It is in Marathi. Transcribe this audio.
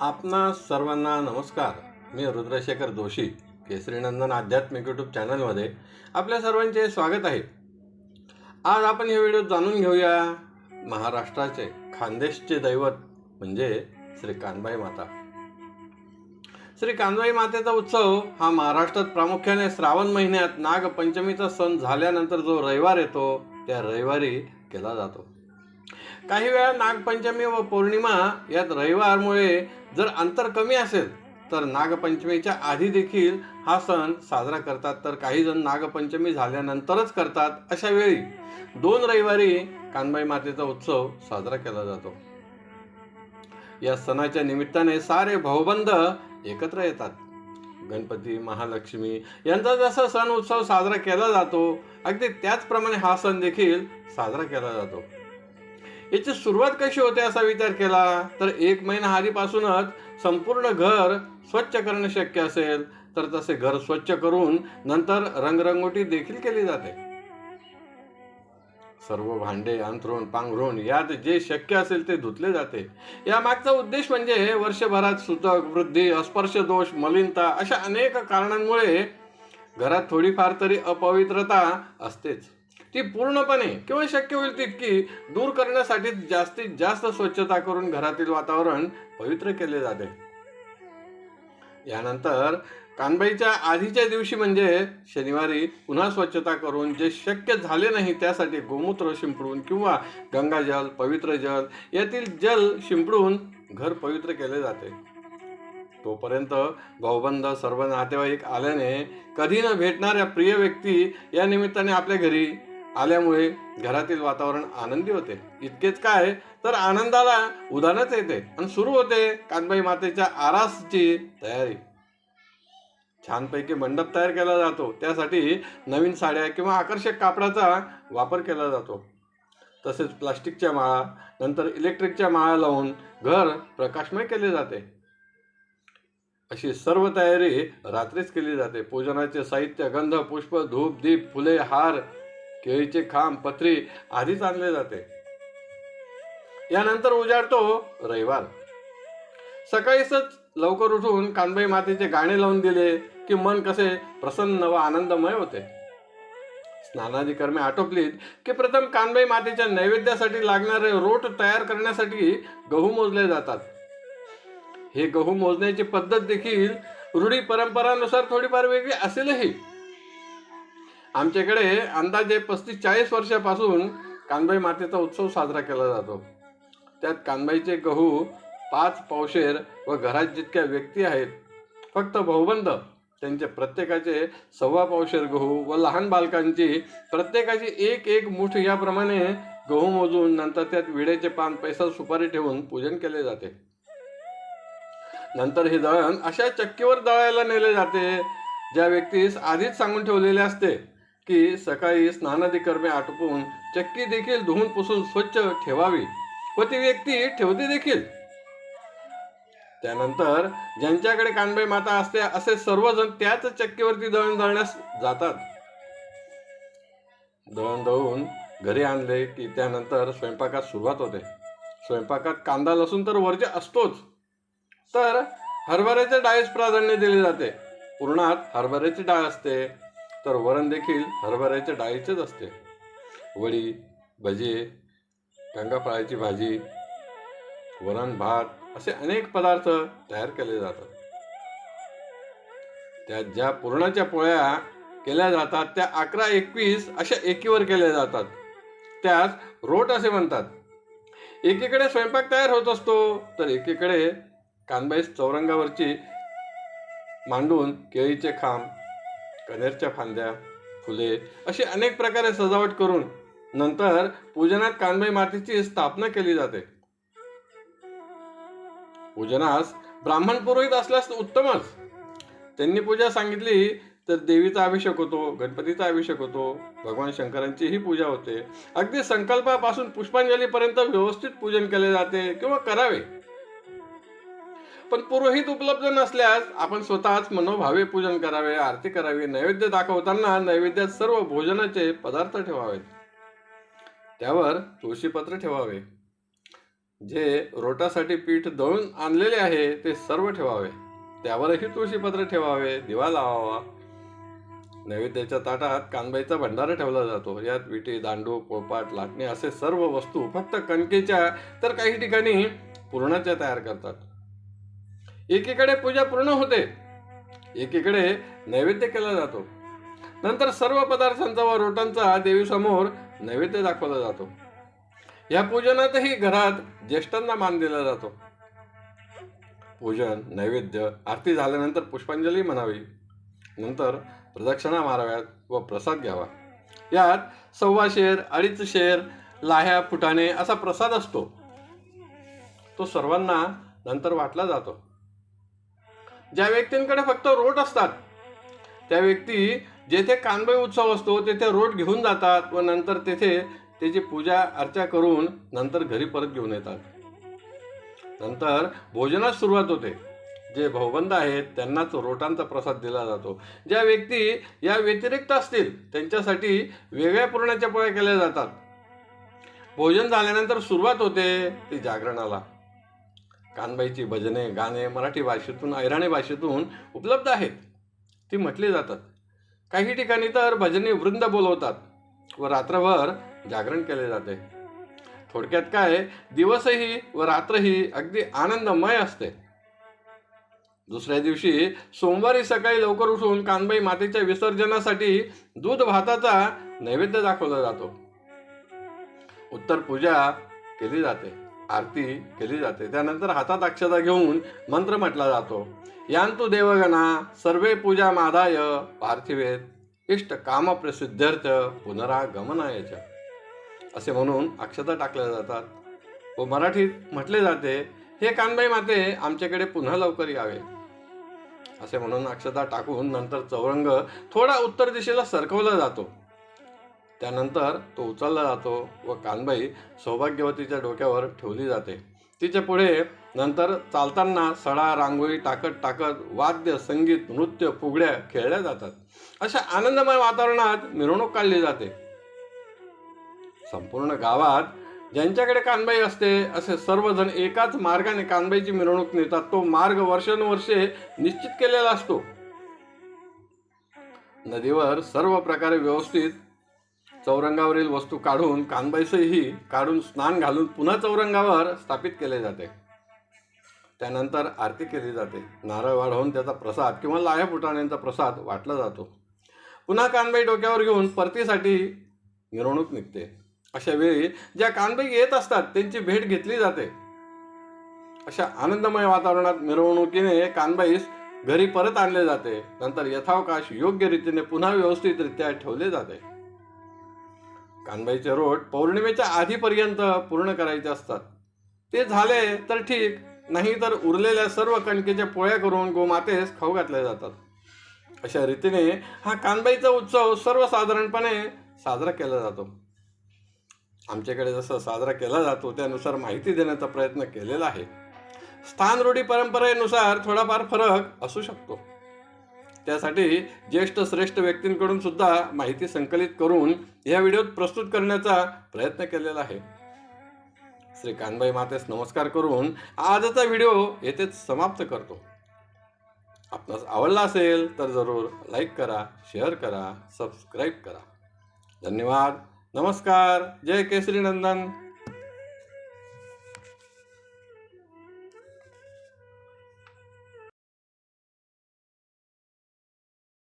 आपणा सर्वांना नमस्कार. मी रुद्रशेखर जोशी केसरीनंदन आध्यात्मिक यूट्यूब चॅनलमध्ये आपल्या सर्वांचे स्वागत आहे. आज आपण हे व्हिडिओ जाणून घेऊया महाराष्ट्राचे खानदेशचे दैवत म्हणजे श्री कानबाई माता. श्री कानबाई मातेचा उत्सव हा महाराष्ट्रात प्रामुख्याने श्रावण महिन्यात नागपंचमीचा सण झाल्यानंतर जो रविवार येतो त्या रविवारी केला जातो. काही वेळा नागपंचमी व पौर्णिमा यात रविवारमुळे जर अंतर कमी असेल तर नागपंचमीच्या आधी देखील हा सण साजरा करतात. तर काही जण नागपंचमी झाल्यानंतरच करतात अशा वेळी दोन रविवारी कानबाई मातेचा उत्सव साजरा केला जातो. या सणाच्या निमित्ताने सारे भाऊबंद एकत्र येतात. गणपती महालक्ष्मी यांचा जसा सण उत्सव साजरा केला जातो अगदी त्याचप्रमाणे हा सण देखील साजरा केला जातो. याची सुरुवात कशी होते असा विचार केला? तर एक महिना आधीपासूनच संपूर्ण घर स्वच्छ करणं शक्य असेल तर तसे घर स्वच्छ करून नंतर रंगरंगोटी देखील केली जाते. सर्व भांडे अंथरूण पांघरूण यात जे शक्य असेल ते धुतले जाते. या मागचा उद्देश म्हणजे वर्षभरात सुतक वृद्धी अस्पर्श दोष मलिनता अशा अनेक कारणांमुळे घरात थोडीफार तरी अपवित्रता असतेच. ती पूर्णपणे किंवा शक्य होईल तितकी दूर करण्यासाठी जास्तीत जास्त स्वच्छता करून घरातील वातावरण पवित्र केले जाते. यानंतर कानबाईच्या आधीच्या दिवशी म्हणजे शनिवारी पुन्हा स्वच्छता करून जे शक्य झाले नाही त्यासाठी गोमूत्र शिंपडून किंवा गंगाजल पवित्र जल यातील जल शिंपडून घर पवित्र केले जाते. तोपर्यंत भाऊबंध सर्व नातेवाईक आल्याने कधी न भेटणाऱ्या प्रिय व्यक्ती या निमित्ताने आपल्या घरी आल्यामुळे घरातील वातावरण आनंदी होते. इतकेच काय तर आनंदाला उदाहरणच येते आणि सुरू होते कानबाई मातेच्या आरासची तयारी. छानपैकी मंडप तयार केला जातो. त्यासाठी नवीन साड्या किंवा आकर्षक कापडाचा वापर केला जातो. तसेच प्लास्टिकच्या माळा नंतर इलेक्ट्रिकच्या माळा लावून घर प्रकाशमय केले जाते. अशी सर्व तयारी रात्रीच केली जाते. पूजनाचे साहित्य गंध पुष्प धूप दीप फुले हार केळीचे खांब पत्री आधीच आणले जाते. यानंतर उजाडतो रविवार. सकाळीच लवकर उठून कानबाई मातेचे गाणे लावून दिले की मन कसे प्रसन्न व आनंदमय होते. स्नानादी कर्मे आटोपलीत की प्रथम कानबाई मातेच्या नैवेद्यासाठी लागणारे रोट तयार करण्यासाठी गहू मोजले जातात. हे गहू मोजण्याची पद्धत देखील रूढी परंपरानुसार थोडीफार वेगळी असेलही. आमच्याकडे अंदाजे पस्तीस चाळीस वर्षापासून कानबाई मातेचा उत्सव साजरा केला जातो. त्यात कानबाईचे गहू पाच पावशेर व घरात जितक्या व्यक्ती आहेत फक्त भाऊबंद त्यांचे प्रत्येकाचे सव्वा पावशेर गहू व लहान बालकांची प्रत्येकाची एक एक मुठ याप्रमाणे गहू मोजून नंतर त्यात विड्याचे पान पैसा सुपारी ठेवून पूजन केले जाते. नंतर हे दळण अशा चक्कीवर दळायला नेले जाते ज्या व्यक्तीस आधीच सांगून ठेवलेले असते. की सकाळी स्नानादी कर्मे आटपून चक्की देखील धुवून पुसून स्वच्छ ठेवावी. व ती व्यक्ती ठेवते देखील. त्यानंतर ज्यांच्याकडे कानबाई माता असते असे सर्वजण त्याच चक्कीवरती दळण दळण्यास जातात. दळण दळून घरी आणले की त्यानंतर स्वयंपाकात सुरुवात होते. स्वयंपाकात कांदा लसूण तर वर्ज्य असतोच. तर हरभऱ्याच्या डाळीस प्राधान्य दिले जाते. पूर्णात हरभऱ्याची डाळ असते तर वरण देखील हरभऱ्याच्या डाळीचेच असते. वडी भजे गंगाफळाची भाजी वरण भात असे अनेक पदार्थ तयार केले जातात. त्या ज्या पुरणाच्या पोळ्या केल्या जातात त्या अकरा एकवीस अशा एकीवर केल्या जातात. त्यास रोट असे म्हणतात. एकीकडे स्वयंपाक तयार होत असतो तर एकीकडे कानबाईस चौरंगावरची मांडून केळीचे खांब कनेरच्या फांद्या फुले अशी अनेक प्रकारे सजावट करून नंतर पूजनात कानबाई मातेची स्थापना केली जाते. पूजनास ब्राह्मण पुरोहित असल्यास उत्तमच. त्यांनी पूजा सांगितली तर देवीचा अभिषेक होतो गणपतीचा अभिषेक होतो भगवान शंकरांचीही पूजा होते. अगदी संकल्पापासून पुष्पांजलीपर्यंत व्यवस्थित पूजन केले जाते किंवा करावे. पण पुरोहित उपलब्ध नसल्यास आपण स्वतःच मनोभावे पूजन करावे आरती करावी नैवेद्य दाखवताना नैवेद्यात सर्व भोजनाचे पदार्थ ठेवावेत. त्यावर तुळशीपत्र ठेवावे. जे रोटासाठी पीठ दळून आणलेले आहे ते सर्व ठेवावे. त्यावरही तुळशीपत्र ठेवावे दिवा लावावा. नैवेद्याच्या ताटात कानबाईचा भंडारा ठेवला जातो. यात विटी दांडू पोळपाट लाटणे असे सर्व वस्तू फक्त कणकेच्या तर काही ठिकाणी पुरणाच्या तयार करतात. एकीकडे पूजा पूर्ण होते. एकीकडे नैवेद्य केला जातो. नंतर सर्व पदार्थांचा व रोटांचा देवीसमोर नैवेद्य दाखवला जातो. या पूजनातही घरात ज्येष्ठांना मान दिला जातो. पूजन नैवेद्य आरती झाल्यानंतर पुष्पांजली म्हणावी. नंतर प्रदक्षिणा माराव्यात व प्रसाद घ्यावा. यात सव्वा शेर अडीच शेर लाह्या फुटाणे असा प्रसाद असतो. तो सर्वांना नंतर वाटला जातो. ज्या व्यक्तींकडे फक्त रोट असतात त्या व्यक्ती जेथे कानबाई उत्सव असतो तेथे रोट घेऊन जातात व नंतर तेथे त्याची पूजा अर्चा करून नंतर घरी परत घेऊन येतात. नंतर भोजनास सुरुवात होते. जे भाऊबंद आहेत त्यांनाच रोटांचा प्रसाद दिला जातो. ज्या व्यक्ती या व्यतिरिक्त असतील त्यांच्यासाठी वेगळ्या पुरणाच्या पोळ्या केल्या जातात. भोजन झाल्यानंतर सुरुवात होते ती जागरणाला. कानबाईची भजने गाणे मराठी भाषेतून ऐराणी भाषेतून उपलब्ध आहेत. ती म्हटली जातात. काही ठिकाणी तर भजने वृंद बोलवतात व रात्रभर जागरण केले जाते. थोडक्यात काय दिवसही व रात्रही अगदी आनंदमय असते. दुसऱ्या दिवशी सोमवारी सकाळी लवकर उठून कानबाई मातेच्या विसर्जनासाठी दूध भाताचा नैवेद्य दाखवला जातो. उत्तर पूजा केली जाते. आरती केली जाते. त्यानंतर हातात अक्षता घेऊन मंत्र म्हटला जातो. यांतु देवगणा सर्वे पूजा मादाय पार्थिवेत इष्ट काम प्रसिद्ध्यर्थ पुनरागमनायच असे म्हणून अक्षता टाकल्या जातात. व मराठीत म्हटले जाते हे कानबाई माते आमच्याकडे पुन्हा लवकर यावे. असे म्हणून अक्षता टाकून नंतर चौरंग थोडा उत्तर दिशेला सरकवला जातो. त्यानंतर तो उचलला जातो व कानबाई सौभाग्यवतीच्या डोक्यावर ठेवली जाते. तिच्या पुढे नंतर चालताना सडा रांगोळी टाकत टाकत वाद्य संगीत नृत्य फुगड्या खेळल्या जातात. अशा आनंदमय वातावरणात मिरवणूक काढली जाते. संपूर्ण गावात ज्यांच्याकडे कानबाई असते असे सर्वजण एकाच मार्गाने कानबाईची मिरवणूक नेतात. तो मार्ग वर्षानुवर्षे निश्चित केलेला असतो. नदीवर सर्व प्रकारे व्यवस्थित चौरंगावरील वस्तू काढून कानबाईसही काढून स्नान घालून पुन्हा चौरंगावर स्थापित केले जाते. त्यानंतर आरती केली जाते. नारळ वाढवून त्याचा प्रसाद किंवा लाह्या फुटाण्यांचा प्रसाद वाटला जातो. पुन्हा कानबाई डोक्यावर घेऊन परतीसाठी मिरवणूक निघते. अशा वेळी ज्या कानबाई येत असतात त्यांची भेट घेतली जाते. अशा आनंदमय वातावरणात मिरवणुकीने कानबाईस घरी परत आणले जाते. नंतर यथावकाश योग्य रीतीने पुन्हा व्यवस्थितरित्या ठेवले जाते. कानबाईचे रोट पौर्णिमेच्या आधीपर्यंत पूर्ण करायचे असतात. ते झाले तर ठीक नाही तर उरलेल्या सर्व कणकेच्या पोळ्या करून गोमातेस खाऊ घातल्या जातात. अशा रीतीने हा कानबाईचा उत्सव सर्वसाधारणपणे साजरा केला जातो. आमच्याकडे जसं साजरा केला जातो त्यानुसार माहिती देण्याचा प्रयत्न केलेला आहे. स्थान रूढी परंपरेनुसार थोडाफार फरक असू शकतो. त्यासाठी ज्येष्ठ श्रेष्ठ व्यक्तींकडून सुद्धा माहिती संकलित करून या व्हिडिओत प्रस्तुत करण्याचा प्रयत्न केलेला आहे. श्री कानबाई मातेस नमस्कार करून आजचा व्हिडिओ येथेच समाप्त करतो. आपणास आवडला असेल तर जरूर लाईक करा शेअर करा सबस्क्राईब करा. धन्यवाद. नमस्कार. जय केसरी नंदन.